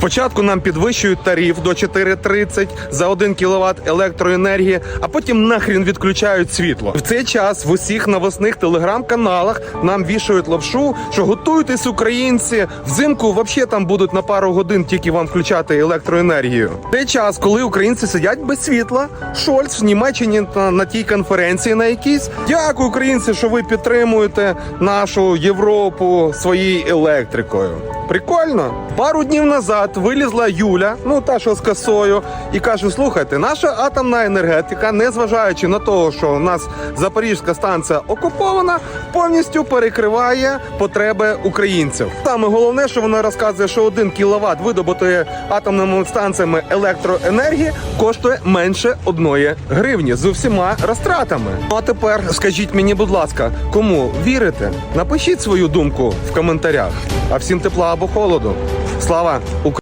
Спочатку нам підвищують тариф до 4,30 за 1 кВт електроенергії, а потім нахрін відключають світло. В цей час в усіх новосних телеграм-каналах нам вішають лапшу, що готуйтесь, українці. Взимку взагалі там будуть на пару годин тільки вам включати електроенергію. В цей час, коли українці сидять без світла, Шольц в Німеччині на, на тій конференції на якійсь. Дякую, українці, що ви підтримуєте нашу Європу своєю електрикою. Прикольно. Пару днів назад вилізла Юля, ну та що з косою, і каже: слухайте, наша атомна енергетика, незважаючи на те, що у нас Запорізька станція окупована, повністю перекриває потреби українців. Саме головне, що вона розказує, що 1 кВт видобутої атомними станціями електроенергії коштує менше одної гривні з усіма розтратами. Ну а тепер скажіть мені, будь ласка, кому вірите? Напишіть свою думку в коментарях. А всім тепла або холоду. Слава Україні!